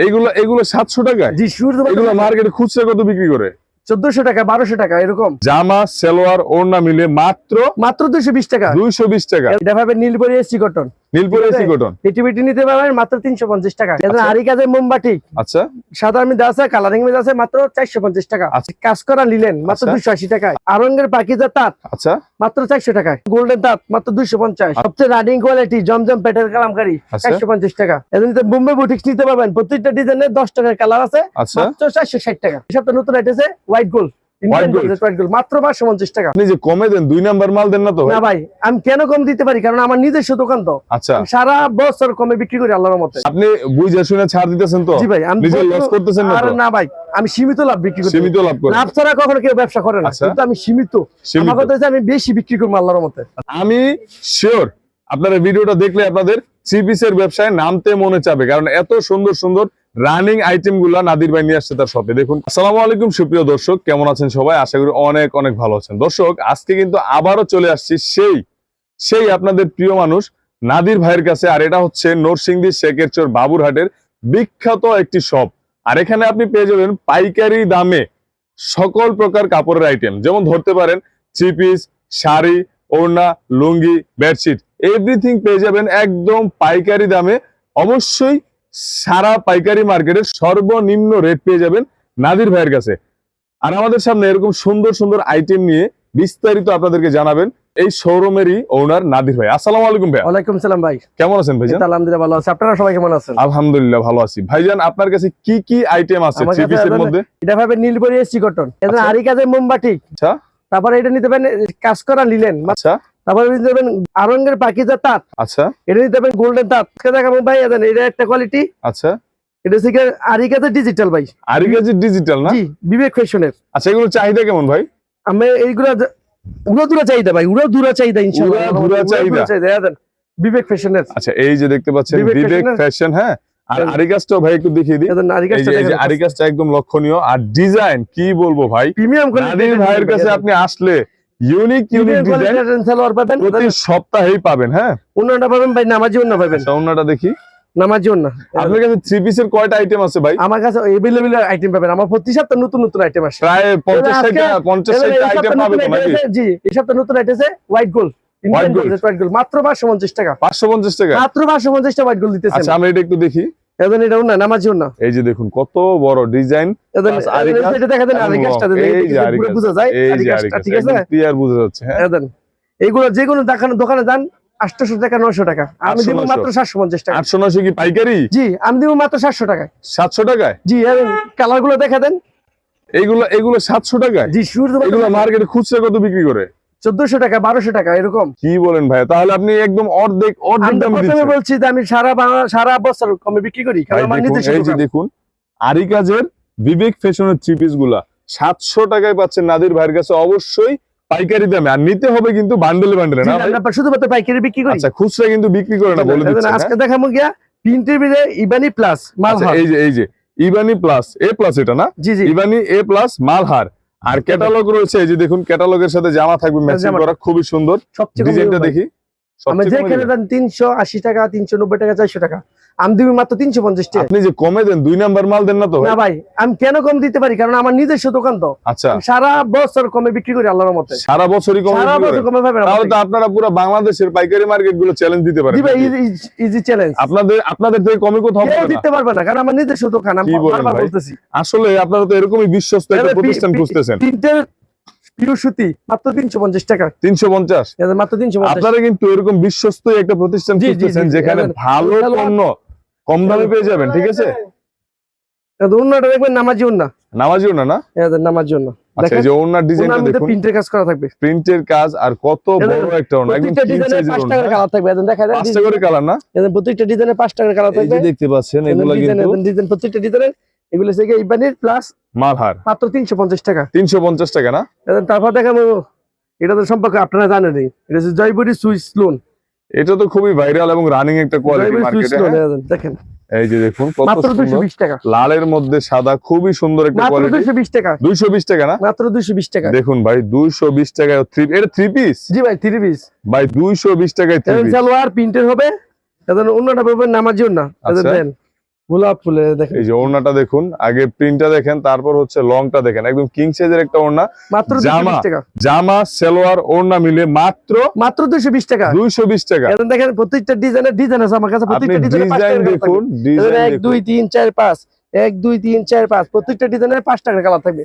এইগুলো এগুলো সাতশো টাকা জি শুরু এগুলো মার্কেটে খুচরা কত বিক্রি করে? চোদ্দশো টাকা বারোশো টাকা এরকম। জামা সেলোয়ার ওড়না মিলে মাত্র মাত্র দুশো বিশ টাকা। দুইশো বিশ টাকা। এটা ভাবে নীলপরি এসি কটন। নীলপুরে এসি কটন। পিটিপিটি নিতে পারবেন মাত্র তিনশো পঞ্চাশ টাকা। আচ্ছা। আরি কাজের মোমবাটি আচ্ছা। সাদা মিদ আছে কালারিং মিদ আছে মাত্র চারশো পঞ্চাশ টাকা। আচ্ছা। কাজ করা নিলেন মাত্র। দুশো আরঙ্গের পাকিজা তাঁত আচ্ছা। মাত্র গোল্ডেন মাত্র সবচেয়ে রানিং কোয়ালিটি জমজম পেটের কালামকারি আচ্ছা। চারশো পঞ্চাশ টাকা। এমনিতে বোম্বে বুটিক্স নিতে পারবেন। প্রত্যেকটা ডিজাইনের দশ টাকার কালার আছে মাত্র টাকা। নতুন আইটেছে white gold White gold। White gold মাত্র পাঁচশো পঞ্চাশ টাকা। আপনি যে কমে দেন দুই নাম্বার মাল দেন না তো না ভাই আমি কেন কম দিতে পারি? কারণ আমার নিজস্ব দোকান তো। আচ্ছা। সারা বছর কমে বিক্রি করি আল্লাহর মতে আপনি বুঝে শুনে ছাড় দিতেছেন তো? জি ভাই আমি লস করতেছেন না না ভাই আমি সীমিত লাভ বিক্রি করি সীমিত লাভ করে লাভ ছাড়া কখনো কেউ ব্যবসা করে না। আচ্ছা। কিন্তু আমি সীমিত। সীমিত। আমার কথা হচ্ছে আমি বেশি বিক্রি করব আল্লাহর মতে আমি শিওর আপনারা ভিডিওটা দেখলে আপনাদের থ্রি পিসের ব্যবসায় নামতে মনে চাবে। কারণ এত সুন্দর সুন্দর রানিং আইটেমগুলা নাদির ভাই নিয়ে আসছে তার শপে দেখুন, আসসালামু আলাইকুম, সুপ্রিয় দর্শক, কেমন আছেন সবাই? আশা করি অনেক অনেক ভালো আছেন। দর্শক, আজকে কিন্তু আবারও চলে আসছি সেই সেই আপনাদের প্রিয় মানুষ নাদির ভাইয়ের কাছে, আর এটা হচ্ছে নরসিংদী শেখের চোর বাবুরহাটের বিখ্যাত একটি শপ আর এখানে আপনি পেয়ে যাবেন পাইকারি দামে সকল প্রকার কাপড়ের আইটেম যেমন ধরতে পারেন থ্রি পিস শাড়ি, ওড়না, লুঙ্গি বেডশিট এভরিথিং পেয়ে যাবেন একদম পাইকারি দামে। অবশ্যই সারা পাইকারি মার্কেটের সর্বনিম্ন রেট পেয়ে যাবেন নাদির ভাইয়ের কাছে। আর আমাদের সামনে এরকম সুন্দর সুন্দর আইটেম নিয়ে বিস্তারিত আপনাদেরকে জানাবেন এই শোরুমেরই ওনার নাদির ভাই। আসসালামু আলাইকুম ভাই ওয়ালাইকুম সালাম ভাই। কেমন আছেন ভাইজান? এটা আলহামদুলিল্লাহ ভালো আছে। আপনারা সবাই কেমন আছেন? আলহামদুলিল্লাহ ভালো আছি। ভাইজান আপনার কাছে কি কি আইটেম আছে থ্রি পিসের মধ্যে? এটা ভাবে নীলপরি এসি কটন এটা আচ্ছা। আরি কাজের মোমবাটি আচ্ছা। তারপরে এটা নিতে পারেন কাজ করা নিলেন। আচ্ছা। তারপরে নিতে পারেন আরঙ্গের পাকিজা তাঁত। আচ্ছা। এটা নিতে পারেন গোল্ডেন তাঁত। আজকে দেখাবো ভাই এটা একটা কোয়ালিটি আচ্ছা। এটা ডিজিটাল ভাই। ডিজিটাল না? জি বিবেক ফ্যাশনের আচ্ছা এগুলো চাহিদা কেমন ভাই? আমি এইগুলা যে- উড়ো দূরা চাহিদা ভাই উড়ো দূরা চাহিদা ইনশাআল্লাহ। উড়াধুরা উড়ো চাহিদা। দূরা চাহিদা। এদেন বিবেক ফ্যাশনের আচ্ছা এই যে দেখতে পাচ্ছেন বিবেক বিবেক ফ্যাশন হ্যাঁ? আর। আরিকাসটাও ভাই একটু দেখিয়ে দিই। আরিকাসটা একদম লক্ষণীয়। আর ডিজাইন কি বলব ভাই? প্রিমিয়াম ভাইয়ের কাছে আপনি আসলে ইউনিক ইউনিক ডিজাইন সালোয়ার পাবেন। প্রতি সপ্তাহেই পাবেন হ্যাঁ? পাবেন ভাই নামাজি অন্য পাবেন। আচ্ছা দেখি। আপনার কাছে থ্রি পিসের কয়টা আইটেম আছে ভাই? আমার কাছে এভেলেবেল আইটেম পাবেন। আমার প্রতি সপ্তাহে নতুন নতুন আইটেম আসে। প্রায় পঞ্চাশ আজকে- ষাটটা পঞ্চাশ এবার ষাটটা এই আইটেম সপ্তাহে পাবে নাকি? জি এই সপ্তাহে নতুন আইটেম আছে হোয়াইট গোল্ড। হোয়াইট গোল্ড মাত্র পাঁচশো পঞ্চাশ টাকা। পাঁচশো পঞ্চাশ টাকা? মাত্র পাঁচশো পঞ্চাশ টাকা হোয়াইট গোল্ড দিতেছে আচ্ছা আমরা এটা একটু দেখি। এদের এটা অন্য নামাজি অন্য এই যে দেখুন কত বড় ডিজাইন এটা দেখা দেন আরি বোঝা যায় ঠিক আছে? ক্লিয়ার বোঝা যাচ্ছে হ্যাঁ? এইগুলো যে কোনো দোকানে দোকানে যান আটশো টাকা টাকা। আমি দিব মাত্র সাতশো পঞ্চাশ টাকা। আটশো কি পাইকারি? জি আমি দিব মাত্র সাতশো টাকায়। সাতশো টাকায়? জি কালারগুলো দেখা দেন। এইগুলো এগুলো সাতশো টাকায়? জি শুরু এগুলো মার্কেটে খুচরা কত বিক্রি করে? চোদ্দশো টাকা বারোশো টাকা এরকম। কি বলেন ভাই তাহলে আপনি একদম অর্ধেক অর্ধেক দাম প্রথমে বলছি যে আমি সারা সারা বছর কমে বিক্রি করি দেখুন, এই যে। দেখুন আরিকাজের বিবেক ফ্যাশনের থ্রি পিসগুলা সাতশো টাকায় পাচ্ছেন নাদির ভাইয়ের কাছে অবশ্যই পাইকারি দামে। আর নিতে হবে কিন্তু বান্ডেলে বান্ডেলে না শুধুমাত্র পাইকারি বিক্রি করি। আচ্ছা খুচরা কিন্তু বিক্রি করে না বলে এজন্য দিচ্ছেন আজকে হ্যাঁ? দেখাবো গিয়া প্রিন্টের বিলে ইবানি প্লাস আচ্ছা, মালহার এই যে এই যে ইবানি প্লাস এ প্লাস এটা না? জি জি। ইবানি এ প্লাস মালহার আর ক্যাটালগ রয়েছে এই যে দেখুন ক্যাটালগের সাথে জামা থাকবে ম্যাচিং। করা খুবই সুন্দর। ডিজাইনটা দেখি। আমি যেখানে দেন তিনশো আশি টাকা তিনশো নব্বই টাকা চারশো টাকা আমি দিবি মাত্র তিনশো পঞ্চাশ টাকা আপনি যে কমে দেন দুই নাম্বার মাল দেন না তো? না ভাই? আমি কেন কম দিতে পারি? কারণ আমার নিজস্ব দোকান তো। আচ্ছা। সারা বছর কমে বিক্রি করি আল্লাহর মতে সারা বছরই কমে সারা বছর কমে পাবেন তাহলে তো আপনারা পুরো বাংলাদেশের পাইকারি মার্কেটগুলো চ্যালেঞ্জ দিতে পারেন জি ইজি চ্যালেঞ্জ আপনাদের আপনাদের থেকে কমে কোথাও কেউ দিতে পারবে না কারণ আমার নিজস্ব দোকান আমি বারবার বলতেছি। আসলে আপনারা তো এরকমই বিশ্বস্ত একটা প্রতিষ্ঠান খুঁজতেছেন। তিনটে পিউ সুতি মাত্র তিনশো পঞ্চাশ টাকা। তিনশো পঞ্চাশ? মাত্র তিনশো পঞ্চাশ। আপনারা কিন্তু এরকম বিশ্বস্ত একটা প্রতিষ্ঠান যেখানে ভালো পণ্য কম দামে পেয়ে যাবেন ঠিক আছে? দেখবেন নামাজি না? নামাজি ওনা প্রত্যেকটা ডিজাইনের এগুলো হচ্ছে ইবানির প্লাস মালহার। মাত্র তিনশো পঞ্চাশ টাকা। তিনশো পঞ্চাশ টাকা না? তারপর দেখাবো এটা তো সম্পর্কে আপনারা জানেনই এটা হচ্ছে জয়পুরি সুইস লোন এটা তো খুবই ভাইরাল এবং রানিং একটা কোয়ালিটি মার্কেটে দেখেন। এই যে দেখুন মাত্র দুশো সুন্দর বিশ টাকা। লালের মধ্যে সাদা খুবই সুন্দর একটা মাত্র কোয়ালিটি দুশো বিশ টাকা। দুইশো বিশ টাকা না? মাত্র দুশো বিশ টাকা। দেখুন ভাই দুইশো বিশ টাকায় থ্রি এটা থ্রি পিস জি ভাই থ্রি পিস ভাই দুইশো বিশ টাকায় থ্রি পিস সালোয়ার প্রিন্টের হবে। এদের অন্যটা পাবেন নামাজিও না। আচ্ছা। দেন। গোলাপ ফুলে দেখেন। এই যে ওড়নাটা দেখুন আগে প্রিন্টটা দেখেন তারপর হচ্ছে লংটা দেখেন। একদম কিং সাইজের একটা ওড়না। মাত্র জামা। 220 টাকা। জামা সালোয়ার ওড়না মিলে মাত্র মাত্র 220 টাকা। দুইশো বিশ টাকা। এখন দেখেন প্রত্যেকটা ডিজাইনের ডিজাইন আছে আমার কাছে প্রত্যেকটা ডিজাইন দেখুন ডিজাইন এক দুই তিন চার পাঁচ এক দুই তিন চার পাঁচ প্রত্যেকটা ডিজাইনের পাঁচ টাকার কালার থাকবে।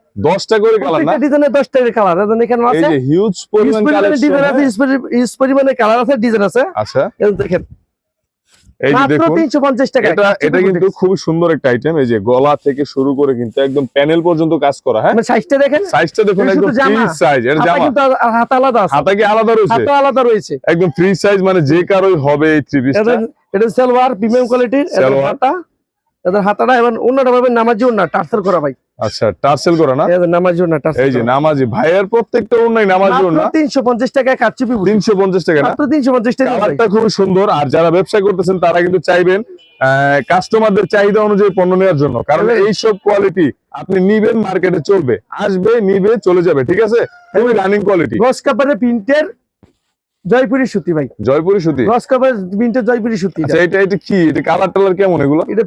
10টা করে কালার না? ডিজাইনে 10টা করে কালার আছে আছে এই যে হিউজ আছে হিউজ পরিমাণে কালার আছে ডিজাইন আছে। আচ্ছা। এই দেখেন। এই যে দেখুন 350 টাকা এটা এটা কিন্তু খুব সুন্দর একটা আইটেম এই যে গলা থেকে শুরু করে কিন্তু একদম প্যানেল পর্যন্ত কাজ করা হ্যাঁ? মানে সাইজটা দেখেন সাইজটা দেখুন একদম ফ্রি সাইজ এর জামা। কিন্তু হাত আলাদা আছে। হাতা কি আলাদা রয়েছে? হাত আলাদা রয়েছে। একদম ফ্রি সাইজ মানে যে কারোই হবে এই থ্রি পিসটা এটা সালোয়ার প্রিমিয়াম কোয়ালিটির এটা হাতা। এদের হাতাটা এবং অন্যটা পাবেন নামাজি ওন্না টার্সেল করা ভাই। আচ্ছা টার্সেল করা না? নামাজি ওন্না টার্সেল এই যে নামাজি ভাইয়ের প্রত্যেকটা ওর নামাজি না তিনশো পঞ্চাশ টাকা কাটচুপি বুটি তিনশো পঞ্চাশ টাকা না? মাত্র তিনশো পঞ্চাশ টাকা ভাই। কালারটা খুবই সুন্দর আর যারা ব্যবসা করতেছেন তারা কিন্তু চাইবেন কাস্টমারদের চাহিদা অনুযায়ী পণ্য নেওয়ার জন্য। কারণ এইসব কোয়ালিটি আপনি নিবেন মার্কেটে চলবে আসবে নিবে চলে যাবে ঠিক আছে? খুবই রানিং কোয়ালিটি গস কাপড়ের প্রিন্টের জয়পুরি সুতি ভাই। জয়পুরি সুতি? কাপড়ের প্রিন্টের জয়পুরি সুতি আচ্ছা এটা। এটা কি? এটা কালার টালার কেমন এগুলো? এটা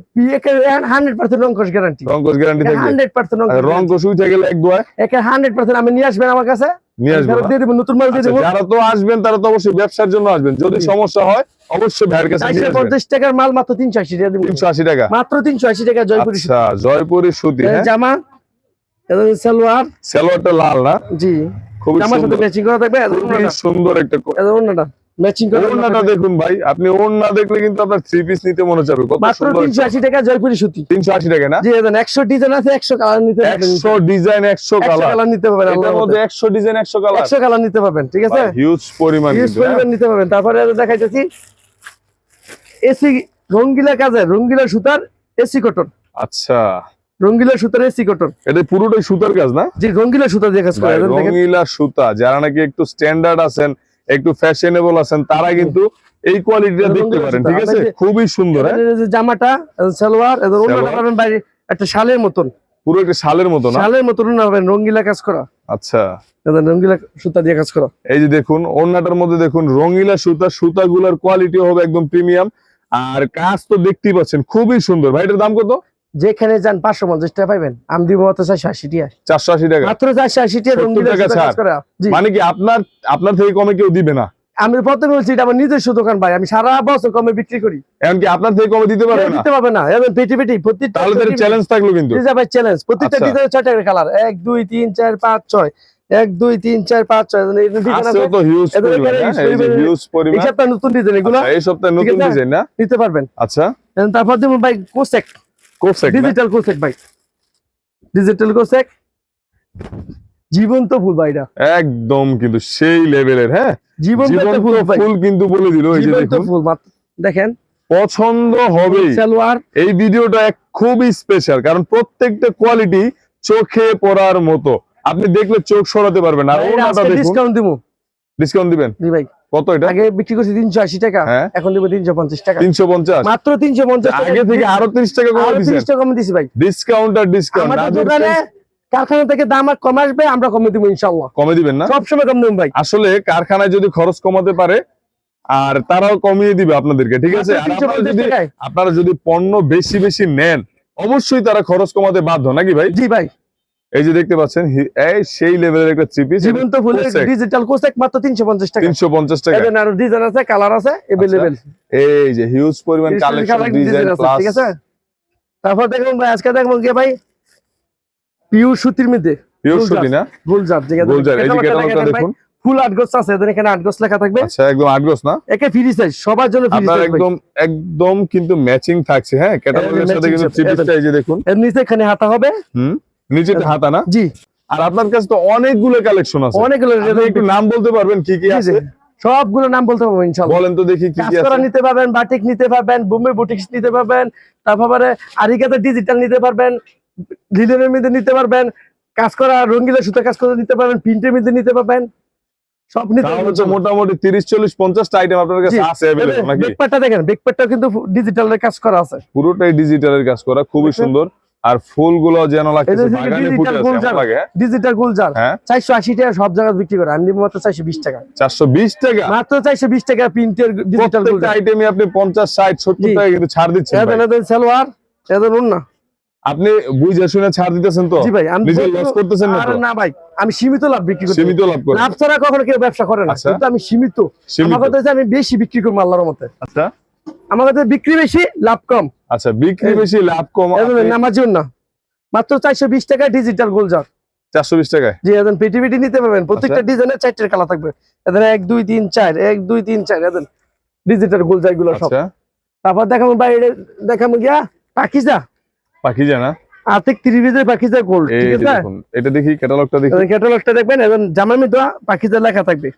হান্ড্রেড পার্সেন্ট রঙ্কশ গ্যারান্টি গ্যারান্টি থাকবে। হান্ড্রেড পার্সেন্ট আর রং কষ উঠে গেলে এক দোয়া একে হান্ড্রেড পার্সেন্ট আমি নিয়ে আসবেন আমার কাছে। নিয়ে আসব। ফেরত না? দিয়ে দেবো নতুন মাল দিয়ে আচ্ছা, দেবো। যারা তো আসবেন তারা তো অবশ্যই ব্যবসার জন্য আসবেন। যদি সমস্যা হয় অবশ্যই ভাইয়ের কাছে আসবেন। টাকার মাল মাত্র তিনশো আশি টাকা দেবো। তিনশো আশি টাকা। মাত্র তিনশো আশি টাকা জয়পুরি সুতি। আচ্ছা জয়পুরি সুতি হ্যাঁ? জামা সালোয়ার। সালোয়ারটা লাল না? জি। খুবই জামার সাথে ম্যাচিং করা থাকবে? সুন্দর একটা ওড়নাটা ম্যাচিং করা ওড়নাটা দেখুন ভাই আপনি ওড়না দেখলে কিন্তু আপনার থ্রি পিস নিতে মনে যাবে কত মাত্র সুন্দর তিনশো আশি টাকা জয়পুরি সুতি। তিনশো আশি টাকা না? জি এদের একশো ডিজাইন আছে একশো কালার নিতে পারবেন একশো ডিজাইন একশো একশো কালার কালার নিতে পারবেন এটার মধ্যে মধ্যে একশো ডিজাইন একশো কালার একশো কালার নিতে পারবেন ঠিক আছে? হিউজ পরিমাণ কিন্তু, হ্যাঁ? পরিমাণ নিতে পারবেন। তারপরে দেখাইতেছি এসি রঙ্গিলা কাজে রঙ্গিলা সুতার এসি কটন। আচ্ছা। রঙ্গিলা সুতার এসি কটন এটা পুরোটাই সুতার কাজ না? যে রঙ্গিলা সুতা দিয়ে কাজ করে ভাই, রঙিলা সুতা যারা নাকি একটু স্ট্যান্ডার্ড আছেন একটু ফ্যাশনেবল আছেন তারা কিন্তু এই কোয়ালিটিটা দেখতে পারেন ঠিক আছে? খুবই সুন্দর হ্যাঁ? জামাটা সালোয়ার বাইরে একটা শালের মতন। পুরো একটা শালের মতো না? শালের মতন না পাবেন রঙ্গিলা কাজ করা। আচ্ছা। রঙ্গিলা সুতা দিয়ে কাজ করা। এই যে দেখুন ওড়নাটার মধ্যে দেখুন রঙিলা সুতা সুতাগুলোর কোয়ালিটি হবে একদম প্রিমিয়াম আর কাজ তো দেখতেই পাচ্ছেন খুবই সুন্দর। ভাই এটার দাম কত? যেখানে যান পাঁচশো পঞ্চাশ টাকা পাইবেন। আমি দিব মাত্র চারশো আশি টাকা চারশো আশি টাকা? মাত্র চারশো আশি টাকা 70 রঙ্গিলা টাকা সুতা কাজ ছাড়। করা। জি। মানে কি আপনার আপনার থেকে কমে কেউ দিবে না? আমি প্রথমে বলছি এটা আমার নিজস্ব দোকান ভাই। আমি সারা বছর কমে বিক্রি করি। এমনকি আপনার থেকে কমে দিতে পারবে না? দিতে পারবে না। এবং পেটি পেটি প্রত্যেকটা তাহলে চ্যালেঞ্জ থাকল কিন্তু। ভাই চ্যালেঞ্জ প্রত্যেকটা আচ্ছা। ডিজাইনের ছয় টাকার কালার এক দুই তিন চার পাঁচ ছয়। এক দুই তিন চার পাঁচ ছয়। এই ডিজাইন আছে আছে। তো হিউজ এদের পরিমাণ এখানে এই যে পরিমাণ- এই সপ্তাহে নতুন ডিজাইন এগুলো। আচ্ছা, এই সপ্তাহে নতুন ডিজাইন না? নিতে পারবেন। আচ্ছা। তারপর দেবো ভাই কোসেক। কোসেক? ডিজিটাল কোসেক ভাই। ডিজিটাল কোসেক। জীবন্ত ফুল ভাই এটা। একদম কিন্তু সেই লেভেলের হ্যাঁ? জীবন্ত ফুল ফুল কিন্তু বলে দিল এই যে ফুল দেখেন। পছন্দ সালোয়ার। এই ভিডিওটা এক খুবই স্পেশাল কারণ প্রত্যেকটা কোয়ালিটি চোখে পড়ার মতো। আপনি দেখলে চোখ সরাতে পারবেন। আর ডিসকাউন্ট দিব ডিসকাউন্ট দিবেন? জি ভাই। কত এটা? আগে বিক্রি করছি তিনশো আশি টাকা হ্যাঁ। এখন দেবো তিনশো পঞ্চাশ টাকা। তিনশো পঞ্চাশ? মাত্র তিনশো পঞ্চাশ টাকা আগে থেকে আরও তিরিশ টাকা কমে দিচ্ছেন তিরিশ টাকা কমে দিছি ভাই। ডিসকাউন্ট আর ডিসকাউন্ট আমাদের দোকানে কারখানা থেকে দাম আর কম আসবে আমরা কমে দিব ইনশাল্লাহ কমে দিবেন না? সবসময় কম দেবো ভাই। আসলে কারখানায় যদি খরচ কমাতে পারে আর তারাও কমিয়ে দিবে আপনাদেরকে ঠিক আছে? আপনারা যদি আপনারা যদি পণ্য বেশি বেশি নেন অবশ্যই তারা খরচ কমাতে বাধ্য নাকি ভাই? জি ভাই। এই যে দেখতে পাচ্ছেন এই সেই লেভেলের একটা থ্রি পিস জীবন্ত ফুলের ডিজিটাল কোসেক মাত্র তিনশো পঞ্চাশ টাকা। তিনশো পঞ্চাশ টাকা। এদের আরও ডিজাইন আছে কালার আছে এভেলেবেল এই যে হিউজ পরিমাণ কালেকশন ডিজাইন প্লাস ঠিক আছে? তারপর দেখুন ভাই আজকে দেখব কি ভাই পিওর সুতির মধ্যে। পিওর সুতি না? গুলজার আছে? গোলজার এই যে ক্যাটালগটা দেখুন ফুল আট গোছ আছে এদের এখানে আট গোছ লেখা থাকবে। আচ্ছা একদম আটগস না? একে ফ্রি সাইজ সবার জন্য ফ্রি সাইজ একদম একদম কিন্তু ম্যাচিং থাকছে হ্যাঁ? ক্যাটালগের সাথে কিন্তু থ্রি পিসটা এই যে দেখুন। এর নিচে এখানে হাতা হবে। হুম? নিচেতে হাতা না? জি। আর আপনার কাছে তো অনেকগুলো কালেকশন আছে। অনেকগুলো একটু নাম বলতে পারবেন কি কি। আছে? সবগুলো নাম বলতে পারব ইনশাল্লাহ। বলেন তো দেখি কি কি আছে। নিতে পারবেন বাটিক নিতে পারবেন বোম্বে বুটিক্স নিতে পারবেন তারপরে আরিকাতে ডিজিটাল নিতে পারবেন লিলেনের মধ্যে নিতে পারবেন কাজ করা রঙ্গিলা সুতা কাজ করে নিতে পারবেন প্রিন্টের মধ্যে নিতে পারবেন সব নিতে তো মোটামুটি তিরিশ চল্লিশ পঞ্চাশটা আইটেম আপনার কাছে আছে অ্যাভেলেবল নাকি? বেকপ্যাডটা দেখেন বেকপ্যাডটা কিন্তু ডিজিটালের কাজ করা আছে। পুরোটাই ডিজিটালের কাজ করা খুবই সুন্দর। আর ফুলগুলো যেন লাগতেছে বাগানে ফুটে আছে লাগে। ডিজিটাল গুলজার। হ্যাঁ। টাকা সব জায়গায় বিক্রি করে আমি মাত্র টাকা। চারশো বিশ টাকা? মাত্র টাকা প্রিন্টের ডিজিটাল প্রত্যেকটা আইটেমে আপনি। টাকা কিন্তু ছাড় দিচ্ছেন সালোয়ার না। আপনি বুঝে শুনে ছাড় দিতেছেন তো? জি ভাই আমি নিজে লস করতেছেন না আরে না ভাই আমি সীমিত লাভ বিক্রি করি সীমিত লাভ করে লাভ ছাড়া কখনো কেউ ব্যবসা করে না আচ্ছা। কিন্তু আমি সীমিত। আমার কথা হচ্ছে আমি বেশি বিক্রি করব আল্লাহর মতে আচ্ছা। আমার কাছে বিক্রি বেশি লাভ কম। আচ্ছা বিক্রি বেশি লাভ কম নামার না মাত্র চারশো বিশ টাকা ডিজিটাল গোলজার চারশো বিশ টাকায়? যে এদের পেটি পেটি নিতে পারবেন। প্রত্যেকটা আচ্ছা। ডিজাইনের চারটে কালার থাকবে। এদের এক দুই তিন চার এক দুই তিন চার এদের ডিজিটাল গোলজারগুলো সব। আচ্ছা। তারপর দেখাবো বাইরে দেখাবো গিয়া পাকিজা। পাখি জানা আর্থিক ত্রিভিজের পাকিজা গোল্ড ঠিক আছে? দেখুন এটা দেখি ক্যাটালগটা দেখি। ক্যাটালগটা দেখবেন এবং জামার মধ্যে পাকিজা লেখা থাকবে।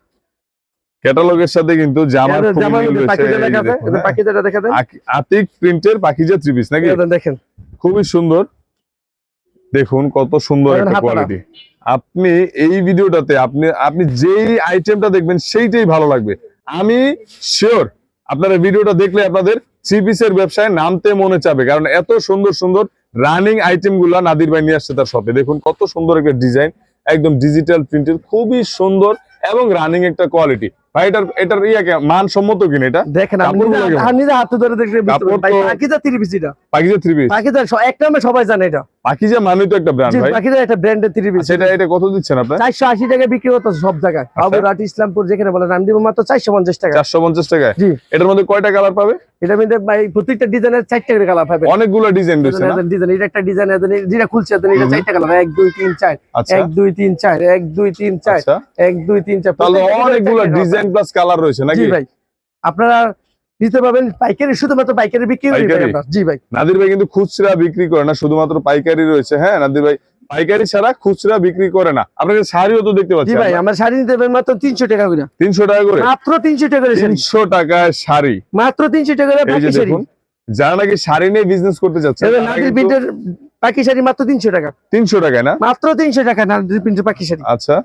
ক্যাটালগের সাথে কিন্তু জামার হ্যাঁ। আতিক প্রিন্টের পাখিজা থ্রি পিস নাকি? দেখেন। খুবই সুন্দর। দেখুন কত সুন্দর একটা কোয়ালিটি আপনি এই ভিডিওটাতে আপনি আপনি যেই আইটেমটা দেখবেন সেইটাই ভালো লাগবে। আমি শিওর আপনারা ভিডিওটা দেখলে আপনাদের থ্রি পিসের ব্যবসায় নামতে মনে চাবে। কারণ এত সুন্দর সুন্দর রানিং আইটেমগুলা নাদির ভাই নিয়ে আসছে তার সাথে দেখুন কত সুন্দর একটা ডিজাইন একদম ডিজিটাল প্রিন্টের খুবই সুন্দর এবং রানিং একটা কোয়ালিটি ভাই এটার এটার ইয়া কে- মানসম্মত কিনা এটা? দেখেন আপনি কাপড়গুলো নিজে- কেমন? হাতে ধরে দেখলে পাকিজা থ্রি পিস পাকিজা এক নামে সবাই জানে এটা। পাখিজা মানে তো একটা ব্র্যান্ড ভাই। পাকিজা একটা ব্র্যান্ডের ত্রিপিস আচ্ছা এটা এটা কত দিচ্ছেন চারশো আশি টাকা বিক্রি হতো সব জায়গায়। আচ্ছা। বাবুরহাট ইসলামপুর যেখানে বলে আমি দিব মাত্র চারশো পঞ্চাশ টাকা। চারশো পঞ্চাশ টাকায়? জি। এটার মধ্যে কয়টা কালার পাবে? এটার মধ্যে ভাই প্রত্যেকটা ডিজাইনের চারটে করে কালার পাবেন অনেকগুলো ডিজাইন রয়েছে না? ডিজাইন এটা একটা ডিজাইন যেটা খুলছে এদের এটা হুম। চারটা কালার এক দুই তিন চার। আচ্ছা। এক দুই তিন চার এক দুই তিন চার আচ্ছা। এক দুই তিন চার। তাহলে অনেকগুলো ডিজাইন প্লাস কালার রয়েছে নাকি? জি ভাই। আপনারা নিতে পারবেন পাইকারি শুধুমাত্র পাইকারি বিক্রি? জি ভাই। নাদির ভাই কিন্তু খুচরা বিক্রি করে না শুধুমাত্র পাইকারি রয়েছে। হ্যাঁ নাদির ভাই পাইকারি ছাড়া খুচরা বিক্রি করে না। আপনাকে শাড়িও তো দেখতে পাচ্ছি ভাই আমার। শাড়ি নিতে পারবেন মাত্র তিনশো টাকা করে। তিনশো টাকা করে? মাত্র তিনশো টাকা তিনশো টাকায় শাড়ি। মাত্র তিনশো টাকা যারা নাকি শাড়ি নিয়ে বিজনেস করতে চাচ্ছে নাদির শাড়ি মাত্র তিনশো টাকা। তিনশো টাকায় না? মাত্র তিনশো টাকা প্রিন্টের পাখি শাড়ি। আচ্ছা।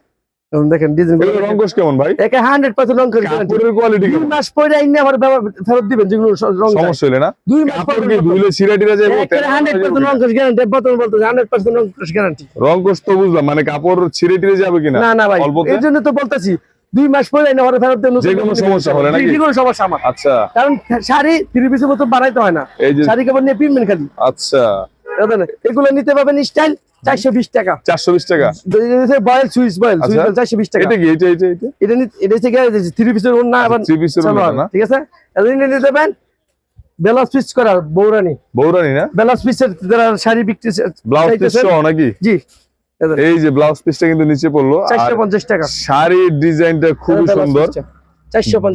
এখন দেখেন ডিজাইন রঙ্গস কেমন ভাই? একে হান্ড্রেড পার্সেন্ট রং করে কাপড়ের কোয়ালিটি দুই মাস পরে আইনে আবার ফেরত দিবেন যেগুলো রং সমস্যা হলে না? দুই মাস কাপড় কি ধুইলে ছিঁড়া টিরা যাবে হান্ড্রেড পার্সেন্ট রং করে গ্যারান্টি বর্তমান বলতে হান্ড্রেড পার্সেন্ট রং গ্যারান্টি রঙ্কস তো বুঝলাম মানে কাপড় ছিঁড়ে টিরে যাবে কিনা? না না ভাই জন্য তো বলতেছি দুই মাস পরে আইনে আবার ফেরত দেন যে কোনো সমস্যা হলে নাকি? কোনো সমস্যা আমার। আচ্ছা। কারণ শাড়ি থ্রি পিসের মতো বানাইতে হয় না। এই যে শাড়ি কাপড় নিয়ে পিনবেন খালি। আচ্ছা? এগুলো নিতে পারবেন স্টাইল চারশো বিশ টাকা। চারশো বিশ টাকা? Boil switch boil switch. চারশো বিশ টাকা। এটা কি এটা এটা এটা? এটা হচ্ছে থ্রি পিসের না আবার থ্রি পিসের ঠিক আছে? এটা নিতে দেবেন বেলাস পিস করা বৌরানি। বৌরানি না? বেলাস পিসের যারা শাড়ি বিক্রি ব্লাউজ পিস? সহ নাকি? জি। এই যে ব্লাউজ পিসটা কিন্তু নিচে পড়ল। আর চারশো পঞ্চাশ টাকা। শাড়ির ডিজাইনটা খুবই সুন্দর।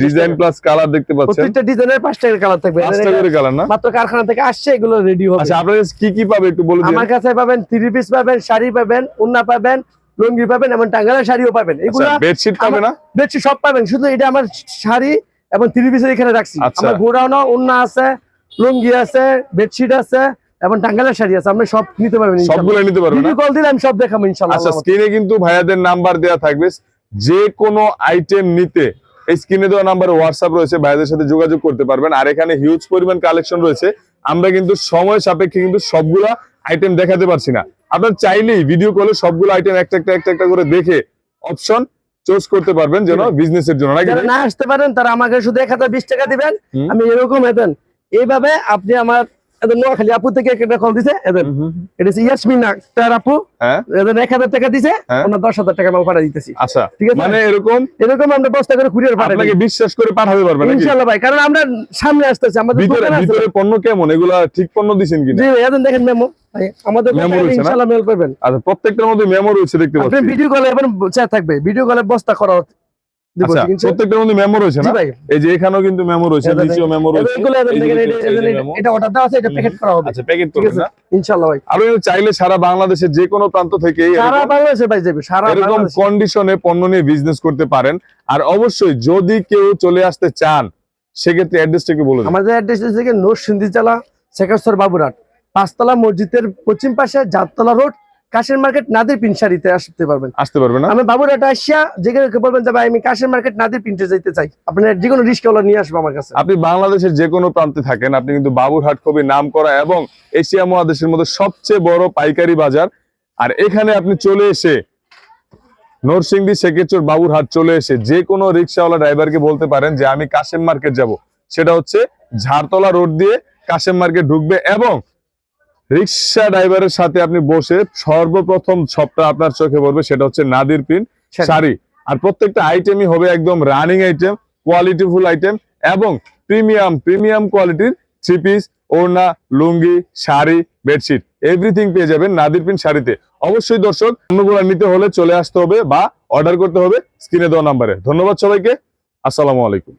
ডিজাইন প্লাস কালার দেখতে পাচ্ছেন? প্রত্যেকটা ডিজাইনের পাঁচ টাকার কালার থাকবে। কালার না? মাত্র কারখানা থেকে আসছে এগুলো রেডি হবে। আচ্ছা আপনার কি কি পাবে একটু বলে দিন। আমার কাছে পাবেন থ্রি পিস পাবেন শাড়ি পাবেন পাবেন লুঙ্গি পাবেন এবং টাঙ্গালা শাড়িও পাবেন। এগুলো বেডশিট আচ্ছা, পাবে না? বেশি সব পাবেন শুধু এটা আমার শাড়ি এবং থ্রি পিসের এখানে রাখছি। আচ্ছা। আমার আছে লুঙ্গি আছে বেডশিট আছে এবং টাঙ্গালের শাড়ি আছে। আপনি সব নিতে পারবেন সবগুলো নিতে পারবে না? ভিডিও কল দিলে আমি সব দেখাবো ইনশাল্লাহ আচ্ছা স্ক্রিনে কিন্তু ভাইয়াদের নাম্বার দেওয়া থাকবে। যে কোনো আইটেম নিতে স্ক্রিনে দেওয়া নাম্বারে হোয়াটসঅ্যাপ রয়েছে ভাইয়াদের সাথে যোগাযোগ করতে পারবেন। আর এখানে হিউজ পরিমাণ কালেকশন রয়েছে। আমরা কিন্তু সময় সাপেক্ষে কিন্তু সবগুলা আইটেম দেখাতে পারছি না। আপনার চাইলেই ভিডিও কলে সবগুলো আইটেম একটা একটা একটা একটা করে দেখে অপশন চুজ করতে পারবেন যেন বিজনেসের জন্য নাকি না আসতে পারেন তারা আমাকে শুধু এক হাজার বিশ টাকা দিবেন। আমি এরকম এদেন। এইভাবে আপনি আমার এদের নোয়াখালী আপু থেকে একটা কল দিছে এদের এটা হচ্ছে ইয়াসমিন আক্তার আপু। হ্যাঁ। এদের এক হাজার টাকা দিছে হ্যাঁ। দশ হাজার টাকা পাঠা দিতেছি। আচ্ছা। ঠিক আছে? মানে এরকম এরকম আমরা বস্তা করে কুরিয়ার পাঠাই আপনাকে বিশ্বাস করে পাঠাতে পারবেন নাকি? ইনশাল্লাহ ভাই কারণ আমরা সামনে আসতেছি আমাদের ভিতরে ভিতরে পণ্য কেমন? এগুলা ঠিক পণ্য দিছেন কিনা? জি এখন দেখেন মেমো আমাদের? ইনশাল্লাহ মেল পাবেন আচ্ছা প্রত্যেকটার মধ্যে মেমো রয়েছে দেখতে আপনি পাচ্ছি। ভিডিও কলে এবার চেয়ে থাকবে। ভিডিও কলে বস্তা করা প্রত্যেকটার মধ্যে মেমো রয়েছে না? এই যে এখানেও কিন্তু মেমো রয়েছে নিচেও মেমো রয়েছে। এগুলো এদের এই যে দেখেন দেখতে- এটা- এই যে এটা- memo। এটা অর্ডার দেওয়া আছে এটা প্যাকেট করা হবে। আচ্ছা প্যাকেট ঠিক না? ইনশাল্লাহ ভাই। আপনি চাইলে সারা বাংলাদেশের যে কোনো প্রান্ত থেকে সারা বাংলাদেশে ভাই যাবে সারা এরকম কন্ডিশনে পণ্য নিয়ে বিজনেস করতে পারেন। আর অবশ্যই যদি কেউ চলে আসতে চান সেক্ষেত্রে অ্যাড্রেসটা একটু বলে দিন। আমাদের অ্যাড্রেস থেকে নরসিংদী জেলা শেখাস্তর বাবুরাট পাঁচতলা মসজিদের পশ্চিম পাশে জাততলা রোড কাশের মার্কেট নাদের পিনসারিতে আসতে পারবেন। আসতে পারবেন আমি বাবুরাটা আসিয়া যেখানে বলবেন যে ভাই আমি কাশের মার্কেট নাদের পিনটে যেতে চাই। আপনার যে কোনো রিস্কওয়ালা নিয়ে আসব আমার কাছে। আপনি বাংলাদেশের যে কোনো প্রান্তে থাকেন আপনি কিন্তু বাবুরহাট খুবই নাম করা এবং এশিয়া মহাদেশের মধ্যে সবচেয়ে বড় পাইকারি বাজার। আর এখানে আপনি চলে এসে নরসিংদী সেকেচর বাবুরহাট চলে এসে যে কোনো রিক্সাওয়ালা ড্রাইভারকে বলতে পারেন যে আমি কাশেম মার্কেট যাব। সেটা হচ্ছে ঝাড়তলা রোড দিয়ে কাশেম মার্কেট ঢুকবে এবং রিক্সা ড্রাইভারের সাথে আপনি বসে সর্বপ্রথম সবটা আপনার চোখে পড়বে সেটা হচ্ছে নাদির পিন শাড়ি। আর প্রত্যেকটা আইটেমই হবে একদম রানিং আইটেম কোয়ালিটিফুল আইটেম এবং প্রিমিয়াম প্রিমিয়াম কোয়ালিটির থ্রি পিস ওড়না লুঙ্গি শাড়ি বেডশিট এভরিথিং পেয়ে যাবেন নাদির পিন শাড়িতে। অবশ্যই দর্শক অন্যগুলো নিতে হলে চলে আসতে হবে বা অর্ডার করতে হবে স্ক্রিনে দেওয়া নাম্বারে ধন্যবাদ সবাইকে আসসালামু আলাইকুম।